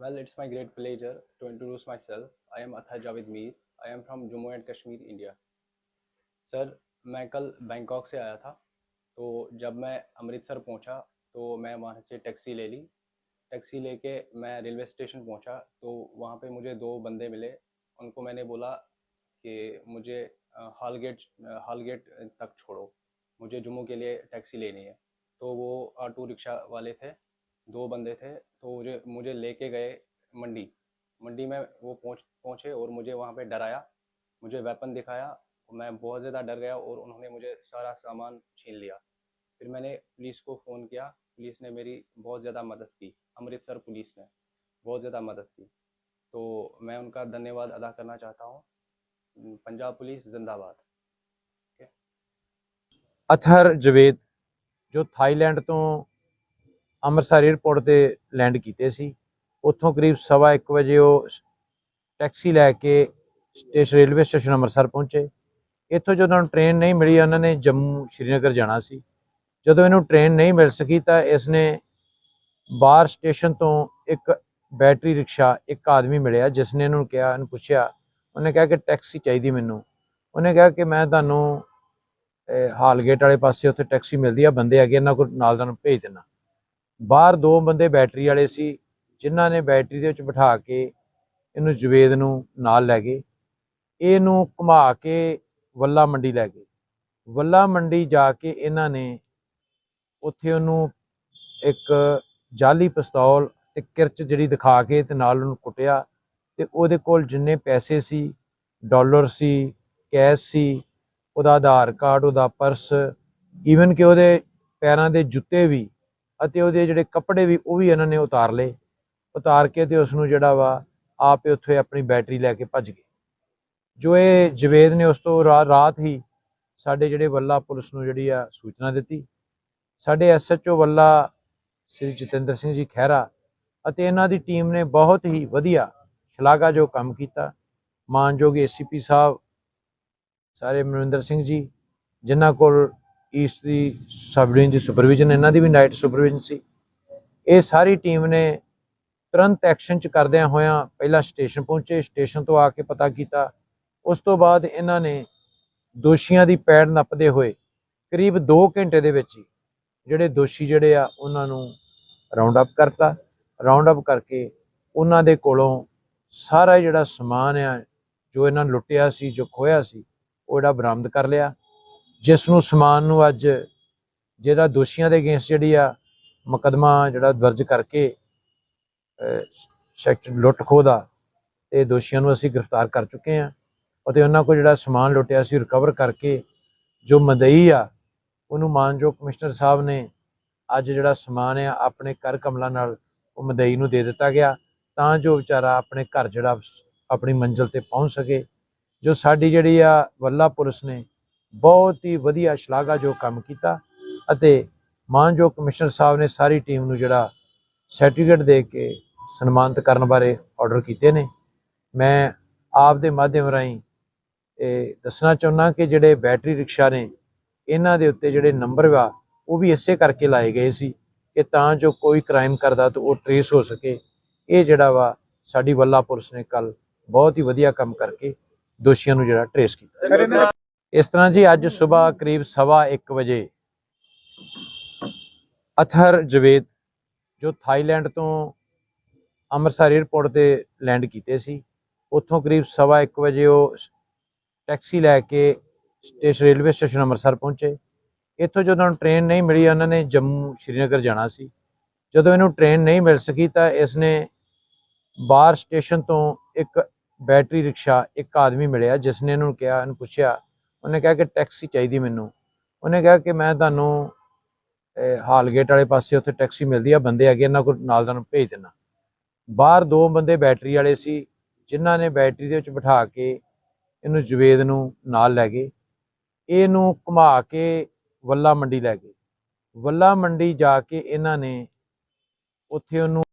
Well, it's my great pleasure to introduce myself. I am Athar Javed Mir. I am from Jammu and Kashmir, India. Sir मैं कल Bangkok से आया था तो जब मैं अमृतसर पहुँचा तो मैं वहाँ से टैक्सी ले ली टैक्सी लेके मैं रेलवे स्टेशन पहुँचा तो वहाँ पे मुझे दो बंदे मिले उनको मैंने बोला कि मुझे हाल गेट हाल गेट तक छोड़ो मुझे जम्मू के लिए टैक्सी लेनी है तो वो ऑटो रिक्शा वाले थे दो बंदे थे तो मुझे मुझे लेके गए मंडी। मंडी में वो पहुँच, पहुँचे और मुझे वहाँ पे डराया, मुझे वेपन दिखाया मैं बहुत ज़्यादा डर गया और उन्होंने मुझे सारा सामान छीन लिया। फिर मैंने पुलिस को फ़ोन किया, पुलिस ने मेरी बहुत ज़्यादा मदद की, अमृतसर पुलिस ने बहुत ज़्यादा मदद की। तो मैं उनका धन्यवाद अदा करना चाहता हूँ। पंजाब पुलिस जिंदाबाद। अथहर जवेद, जो थाईलैंड तो ਅੰਮ੍ਰਿਤਸਰ 에ਅਰਪੋਰਟ ਤੇ ਲੈਂਡ ਕੀਤੇ ਸੀ। ਉੱਥੋਂ ਕਰੀਬ ਸਵਾ ਇੱਕ ਵਜੇ ਉਹ ਟੈਕਸੀ ਲੈ ਕੇ ਸਟੇਸ਼ਨ ਰੇਲਵੇ ਸਟੇਸ਼ਨ ਅੰਮ੍ਰਿਤਸਰ ਪਹੁੰਚੇ। ਇੱਥੋਂ ਜਦੋਂ ਉਹਨਾਂ ਨੂੰ ਟ੍ਰੇਨ ਨਹੀਂ ਮਿਲੀ, ਉਹਨਾਂ ਨੇ ਜੰਮੂ ਸ਼੍ਰੀਨਗਰ ਜਾਣਾ ਸੀ। ਜਦੋਂ ਇਹਨੂੰ ਟ੍ਰੇਨ ਨਹੀਂ ਮਿਲ ਸਕੀ ਤਾਂ ਇਸ ਨੇ ਬਾਹਰ ਸਟੇਸ਼ਨ ਤੋਂ ਇੱਕ ਬੈਟਰੀ ਰਿਕਸ਼ਾ ਇੱਕ ਆਦਮੀ ਮਿਲਿਆ ਜਿਸ ਨੇ ਇਹਨੂੰ ਕਿਹਾ, ਇਹਨੂੰ ਪੁੱਛਿਆ, ਉਹਨੇ ਕਿਹਾ ਕਿ ਟੈਕਸੀ ਚਾਹੀਦੀ ਮੈਨੂੰ। ਉਹਨੇ ਕਿਹਾ ਕਿ ਮੈਂ ਤੁਹਾਨੂੰ, ਇਹ ਹਾਲਗੇਟ ਵਾਲੇ ਪਾਸੇ ਉੱਥੇ ਟੈਕਸੀ ਮਿਲਦੀ ਆ, ਬੰਦੇ ਹੈਗੇ, ਇਹਨਾਂ ਕੋਲ ਨਾਲ ਤੁਹਾਨੂੰ ਭੇਜ ਦੇਣਾ ਬਾਹਰ ਦੋ ਬੰਦੇ ਬੈਟਰੀ ਵਾਲੇ ਸੀ, ਜਿਨ੍ਹਾਂ ਨੇ ਬੈਟਰੀ ਦੇ ਵਿੱਚ ਬਿਠਾ ਕੇ ਇਹਨੂੰ ਜਵੇਦ ਨੂੰ ਨਾਲ ਲੈ ਗਏ। ਇਹਨੂੰ ਘੁਮਾ ਕੇ ਵੱਲਾ ਮੰਡੀ ਲੈ ਗਏ। ਵੱਲਾ ਮੰਡੀ ਜਾ ਕੇ ਇਹਨਾਂ ਨੇ ਉੱਥੇ ਉਹਨੂੰ ਇੱਕ ਜਾਲੀ ਪਿਸਤੌਲ ਤੇ ਕਿਰਚ ਜਿਹੜੀ ਦਿਖਾ ਕੇ ਤੇ ਨਾਲ ਉਹਨੂੰ ਕੁੱਟਿਆ ਤੇ ਉਹਦੇ ਕੋਲ ਜਿੰਨੇ ਪੈਸੇ ਸੀ, ਡਾਲਰ ਸੀ, ਕੈਸ਼ ਸੀ, ਉਹਦਾ ਆਧਾਰ ਕਾਰਡ, ਉਹਦਾ ਪਰਸ ਈਵਨ ਕਿ ਉਹਦੇ ਪੈਰਾਂ ਦੇ ਜੁੱਤੇ ਵੀ ਅਤੇ ਉਹਦੇ ਜਿਹੜੇ ਕੱਪੜੇ ਵੀ ਉਹ ਵੀ ਇਹਨਾਂ ਨੇ ਉਤਾਰ ਲਏ। ਉਤਾਰ ਕੇ ਤੇ ਉਸ ਨੂੰ ਜਿਹੜਾ ਵਾ, ਆਪੇ ਉੱਥੇ ਆਪਣੀ ਬੈਟਰੀ ਲੈ ਕੇ ਭੱਜ ਗਏ। ਜੋ ਇਹ ਜਵੇਦ ਨੇ ਉਸ ਤੋਂ ਰਾਤ ਹੀ ਸਾਡੇ ਜਿਹੜੇ ਵੱਲਾ ਪੁਲਿਸ ਨੂੰ ਜਿਹੜੀ ਆ ਸੂਚਨਾ ਦਿੱਤੀ। ਸਾਡੇ ਐਸਐਚਓ ਵੱਲਾ ਸ੍ਰੀ ਜਤਿੰਦਰ ਸਿੰਘ ਜੀ ਖਹਿਰਾ ਅਤੇ ਇਹਨਾਂ ਦੀ ਟੀਮ ਨੇ ਬਹੁਤ ਹੀ ਵਧੀਆ ਸ਼ਲਾਘਾਯੋਗ ਕੰਮ ਕੀਤਾ। ਮਾਨਯੋਗ ਏਸੀਪੀ ਸਾਹਿਬ, ਸਾਰੇ ਮਨਵਿੰਦਰ ਸਿੰਘ ਜੀ, ਜਿਨ੍ਹਾਂ ਕੋਲ ਈਸਟ ਦੀ ਸਬ ਡਿਵੀਜ਼ਨ ਦੀ ਸੁਪਰਵਿਜ਼ਨ ਇਹਨਾਂ ਦੀ ਵੀ ਨਾਈਟ ਸੁਪਰਵਿਜ਼ਨ ਸੀ। ਇਹ ਸਾਰੀ ਟੀਮ ਨੇ ਤੁਰੰਤ ਐਕਸ਼ਨ ਚ ਕਰਦਿਆਂ ਹੋਇਆਂ ਪਹਿਲਾਂ ਸਟੇਸ਼ਨ ਪਹੁੰਚੇ ਸਟੇਸ਼ਨ ਤੋਂ ਆ ਕੇ ਪਤਾ ਕੀਤਾ। ਉਸ ਤੋਂ ਬਾਅਦ ਇਹਨਾਂ ਨੇ ਦੋਸ਼ੀਆਂ ਦੀ ਪੈੜ ਨੱਪਦੇ ਹੋਏ ਕਰੀਬ 2 ਘੰਟੇ ਦੇ ਵਿੱਚ ਹੀ ਜਿਹੜੇ ਦੋਸ਼ੀ ਜਿਹੜੇ ਆ, ਉਹਨਾਂ ਨੂੰ ਰਾਉਂਡ ਅਪ ਕਰਤਾ। ਰਾਉਂਡ ਅਪ ਕਰਕੇ ਉਹਨਾਂ ਦੇ ਕੋਲੋਂ ਸਾਰਾ ਜਿਹੜਾ ਸਮਾਨ ਆ, ਜੋ ਇਹਨਾਂ ਲੁੱਟਿਆ ਸੀ, ਜੋ ਖੋਇਆ ਸੀ, ਉਹ ਜਿਹੜਾ ਬਰਾਮਦ ਕਰ ਲਿਆ। ਜਿਸ ਨੂੰ ਸਮਾਨ ਨੂੰ ਅੱਜ ਜਿਹੜਾ ਦੋਸ਼ੀਆਂ ਦੇ ਅਗੇਂਸਟ ਜਿਹੜੀ ਆ ਮੁਕੱਦਮਾ ਜਿਹੜਾ ਦਰਜ ਕਰਕੇ ਸੈਕਟਰ ਲੁੱਟ ਖੋਹ ਦਾ ਤੇ ਦੋਸ਼ੀਆਂ ਨੂੰ ਅਸੀਂ ਗ੍ਰਿਫਤਾਰ ਕਰ ਚੁੱਕੇ ਹਾਂ ਅਤੇ ਉਹਨਾਂ ਕੋਲ ਜਿਹੜਾ ਸਮਾਨ ਲੁੱਟਿਆ ਸੀ ਰਿਕਵਰ ਕਰਕੇ ਜੋ ਮਦਈ ਆ, ਉਹਨੂੰ ਮਾਨਯੋਗ ਕਮਿਸ਼ਨਰ ਸਾਹਿਬ ਨੇ ਅੱਜ ਜਿਹੜਾ ਸਮਾਨ ਆ ਆਪਣੇ ਕਰ ਕਮਲਾ ਨਾਲ ਉਹ ਮਦਈ ਨੂੰ ਦੇ ਦਿੱਤਾ ਗਿਆ ਤਾਂ ਜੋ ਵਿਚਾਰਾ ਆਪਣੇ ਘਰ ਜਿਹੜਾ ਆਪਣੀ ਮੰਜ਼ਿਲ ਤੇ ਪਹੁੰਚ ਸਕੇ। ਜੋ ਸਾਡੀ ਜਿਹੜੀ ਆ ਵੱਲਾ ਪੁਲਿਸ ਨੇ ਬਹੁਤ ਹੀ ਵਧੀਆ ਸ਼ਲਾਘਾਯੋਗ ਕੰਮ ਕੀਤਾ ਅਤੇ ਮਾਨਯੋਗ ਕਮਿਸ਼ਨਰ ਸਾਹਿਬ ਨੇ ਸਾਰੀ ਟੀਮ ਨੂੰ ਜਿਹੜਾ ਸਰਟੀਫਿਕੇਟ ਦੇ ਕੇ ਸਨਮਾਨਿਤ ਕਰਨ ਬਾਰੇ ਆਰਡਰ ਕੀਤੇ ਨੇ। ਮੈਂ ਆਪ ਦੇ ਮਾਧਿਅਮ ਰਾਹੀਂ ਇਹ ਦੱਸਣਾ ਚਾਹੁੰਦਾ ਕਿ ਜਿਹੜੇ ਬੈਟਰੀ ਰਿਕਸ਼ਾ ਨੇ, ਇਹਨਾਂ ਦੇ ਉੱਤੇ ਜਿਹੜੇ ਨੰਬਰ ਵਾ, ਉਹ ਵੀ ਇਸੇ ਕਰਕੇ ਲਾਏ ਗਏ ਸੀ ਕਿ ਤਾਂ ਜੋ ਕੋਈ ਕ੍ਰਾਈਮ ਕਰਦਾ ਤਾਂ ਉਹ ਟਰੇਸ ਹੋ ਸਕੇ। ਇਹ ਜਿਹੜਾ ਵਾ, ਸਾਡੀ ਵੱਲਾ ਪੁਲਿਸ ਨੇ ਕੱਲ ਬਹੁਤ ਹੀ ਵਧੀਆ ਕੰਮ ਕਰਕੇ ਦੋਸ਼ੀਆਂ ਨੂੰ ਜਿਹੜਾ ਟਰੇਸ ਕੀਤਾ। ਇਸ ਤਰ੍ਹਾਂ ਜੀ ਅੱਜ ਸਵੇਰ ਕਰੀਬ ਸਵਾ 1 ਵਜੇ ਅਥਰ ਜਵੇਦ, ਜੋ ਥਾਈਲੈਂਡ ਤੋਂ ਅੰਮ੍ਰਿਤਸਰ 에ਅਰਪੋਰਟ ਤੇ ਲੈਂਡ ਕੀਤੇ ਸੀ, ਉੱਥੋਂ ਕਰੀਬ ਸਵਾ 1 ਵਜੇ ਉਹ ਟੈਕਸੀ ਲੈ ਕੇ ਸਟੇਸ਼ਨ ਰੇਲਵੇ ਸਟੇਸ਼ਨ ਅੰਮ੍ਰਿਤਸਰ ਪਹੁੰਚੇ। ਇੱਥੋਂ ਜਦੋਂ ਉਹਨਾਂ ਨੂੰ ਟ੍ਰੇਨ ਨਹੀਂ ਮਿਲੀ, ਉਹਨਾਂ ਨੇ ਜੰਮੂ ਸ਼੍ਰੀਨਗਰ ਜਾਣਾ ਸੀ। ਜਦੋਂ ਇਹਨੂੰ ਟ੍ਰੇਨ ਨਹੀਂ ਮਿਲ ਸਕੀ ਤਾਂ ਇਸ ਨੇ ਬਾਹਰ ਸਟੇਸ਼ਨ ਤੋਂ ਇੱਕ ਬੈਟਰੀ ਰਿਕਸ਼ਾ ਇੱਕ ਆਦਮੀ ਮਿਲਿਆ ਜਿਸ ਨੇ ਇਹਨੂੰ ਕਿਹਾ, ਇਹਨੂੰ ਪੁੱਛਿਆ ਉਹਨੇ ਕਿਹਾ ਕਿ ਟੈਕਸੀ ਚਾਹੀਦੀ ਮੈਨੂੰ। ਉਹਨੇ ਕਿਹਾ ਕਿ ਮੈਂ ਤੁਹਾਨੂੰ ਇਹ ਹਾਲਗੇਟ ਵਾਲੇ ਪਾਸੇ ਉੱਥੇ ਟੈਕਸੀ ਮਿਲਦੀ ਆ, ਬੰਦੇ ਹੈਗੇ, ਇਹਨਾਂ ਕੋਲ ਨਾਲ ਤੁਹਾਨੂੰ ਭੇਜ ਦੇਣਾ ਬਾਹਰ ਦੋ ਬੰਦੇ ਬੈਟਰੀ ਵਾਲੇ ਸੀ, ਜਿਨ੍ਹਾਂ ਨੇ ਬੈਟਰੀ ਦੇ ਵਿੱਚ ਬਿਠਾ ਕੇ ਇਹਨੂੰ ਜਵੇਦ ਨੂੰ ਨਾਲ ਲੈ ਗਏ। ਇਹਨੂੰ ਘੁਮਾ ਕੇ ਵੱਲਾ ਮੰਡੀ ਲੈ ਗਏ। ਵੱਲਾ ਮੰਡੀ ਜਾ ਕੇ ਇਹਨਾਂ ਨੇ ਉੱਥੇ ਉਹਨੂੰ